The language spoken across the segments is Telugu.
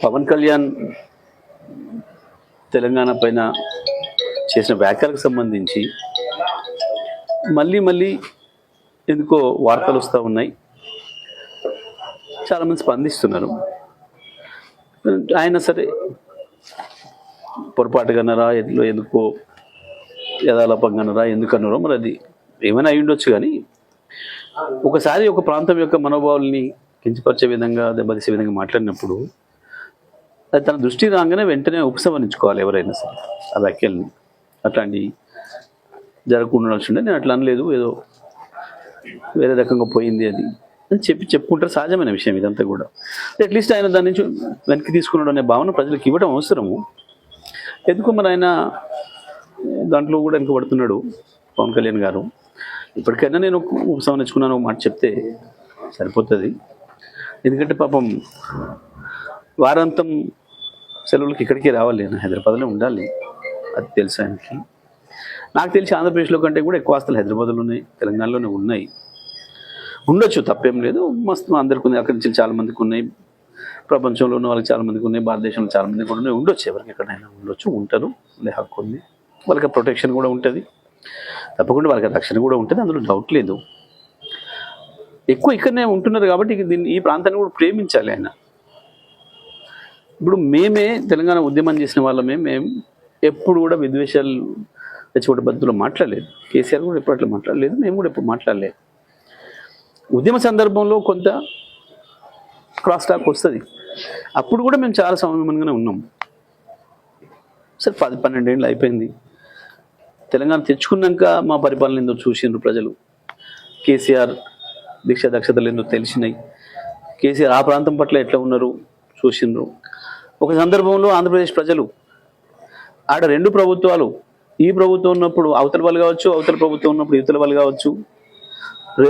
పవన్ కళ్యాణ్ తెలంగాణ పైన చేసిన వ్యాఖ్యలకు సంబంధించి మళ్ళీ మళ్ళీ ఎందుకో వార్తలు వస్తూ ఉన్నాయి. చాలామంది స్పందిస్తున్నారు. ఆయన సరే పొరపాటుగానరా ఎట్లో ఎందుకో యథాలపంగానరా అన్నారా మరి అది ఏమైనా అయి ఉండొచ్చు కానీ ఒకసారి ఒక ప్రాంతం యొక్క మనోభావాల్ని కించపరిచే విధంగా దెబ్బతీసే విధంగా మాట్లాడినప్పుడు తన దృష్టి రాగానే వెంటనే ఉపసంహరించుకోవాలి ఎవరైనా సరే. ఆ వ్యాఖ్యల్ని. అట్లాంటి జరగకుండా ఉండాల్సిండే నేను అట్లా అనలేదు. ఏదో వేరే రకంగా పోయింది అది అని చెప్పి చెప్పుకుంటారు. సహజమైన విషయం ఇదంతా కూడా. అట్లీస్ట్ ఆయన దాని నుంచి వెనక్కి తీసుకున్నాడు అనే భావన ప్రజలకు ఇవ్వడం అవసరము. ఎందుకు మరి ఆయన దాంట్లో కూడా వెనుకబడుతున్నాడు పవన్ కళ్యాణ్ గారు? ఇప్పటికైనా నేను ఉపసంహరించుకున్నాను ఒక మాట చెప్తే సరిపోతుంది. ఎందుకంటే పాపం వారాంతం సెలవులకి ఇక్కడికి రావాలి. నేను హైదరాబాద్లో ఉండాలి. అది తెలుసు ఆయనకి. నాకు తెలిసి ఆంధ్రప్రదేశ్లో కంటే కూడా ఎక్కువ ఆస్తులు హైదరాబాద్లో ఉన్నాయి తెలంగాణలోనే ఉన్నాయి. ఉండొచ్చు తప్పేం లేదు. మస్తు అందరికి ఉన్నాయి. అక్కడి నుంచి చాలా మందికి ఉన్నాయి. ప్రపంచంలో ఉన్న వాళ్ళకి చాలా మందికి ఉన్నాయి. భారతదేశంలో చాలామంది కూడా ఉన్నాయి. ఉండొచ్చు ఎవరికి ఎక్కడైనా ఉండొచ్చు. ఉంటారు. ఉండే హక్కు ఉంది. వాళ్ళకి ప్రొటెక్షన్ కూడా ఉంటుంది. తప్పకుండా వాళ్ళకి రక్షణ కూడా ఉంటుంది. అందులో డౌట్ లేదు. ఎక్కువ ఇక్కడనే ఉంటున్నారు కాబట్టి దీన్ని ఈ ప్రాంతాన్ని కూడా ప్రేమించాలి ఆయన. ఇప్పుడు మేమే తెలంగాణ ఉద్యమం చేసిన వాళ్ళమే మేము ఎప్పుడు కూడా విద్వేషాలు తెచ్చుకోవడం పద్ధతిలో మాట్లాడలేదు. కేసీఆర్ కూడా ఎప్పుడు అట్లా మాట్లాడలేదు మేము కూడా ఎప్పుడు మాట్లాడలేదు. ఉద్యమ సందర్భంలో కొంత క్రాస్ టాక్ వస్తుంది. అప్పుడు కూడా మేము చాలా సమయంగానే ఉన్నాం. సరే పది పన్నెండేళ్ళు అయిపోయింది. తెలంగాణ తెచ్చుకున్నాక మా పరిపాలన ఏందో చూసిండ్రు ప్రజలు. కేసీఆర్ దీక్ష దక్షతలు ఏందో తెలిసినాయి. కేసీఆర్ ఆ ప్రాంతం పట్ల ఎట్లా ఉన్నారు చూసిండ్రు. ఒక సందర్భంలో ఆంధ్రప్రదేశ్ ప్రజలు ఆడ రెండు ప్రభుత్వాలు ఈ ప్రభుత్వం ఉన్నప్పుడు అవతల వాళ్ళు కావచ్చు అవతల ప్రభుత్వం ఉన్నప్పుడు ఇవతల వాళ్ళు కావచ్చు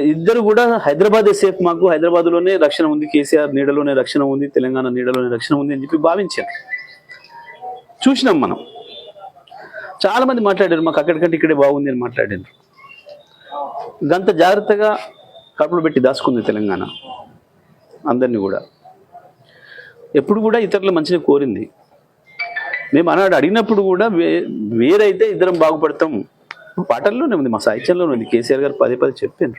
ఇద్దరు కూడా హైదరాబాద్ సేఫ్ మాకు హైదరాబాద్లోనే రక్షణ ఉంది కేసీఆర్ నీడలోనే రక్షణ ఉంది తెలంగాణ నీడలోనే రక్షణ ఉంది అని చెప్పి భావించారు. చూసినాం మనం. చాలా మంది మాట్లాడారు మాకు అక్కడికంటే ఇక్కడే బాగుంది అని మాట్లాడారు. గంత జాగ్రత్తగా కడుపులు పెట్టి దాచుకుంది తెలంగాణ. అందరినీ కూడా. ఎప్పుడు కూడా ఇతరుల మంచిని కోరింది. మేము అన్నాడు అడిగినప్పుడు కూడా వే వేరైతే ఇద్దరం బాగుపడతాం. పాటల్లోనే ఉంది మా సాహిత్యంలోనే ఉంది. కేసీఆర్ గారు పదే పదే చెప్పారు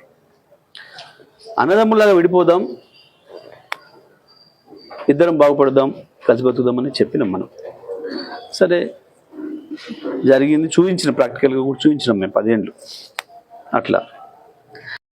అన్నదమ్ములాగా విడిపోదాం ఇద్దరం బాగుపడదాం కలిసి బతుకుదామని చెప్పినాం మనం. సరే జరిగింది చూపించిన ప్రాక్టికల్గా కూడా చూపించినాం మేము పదేళ్ళు అట్లా.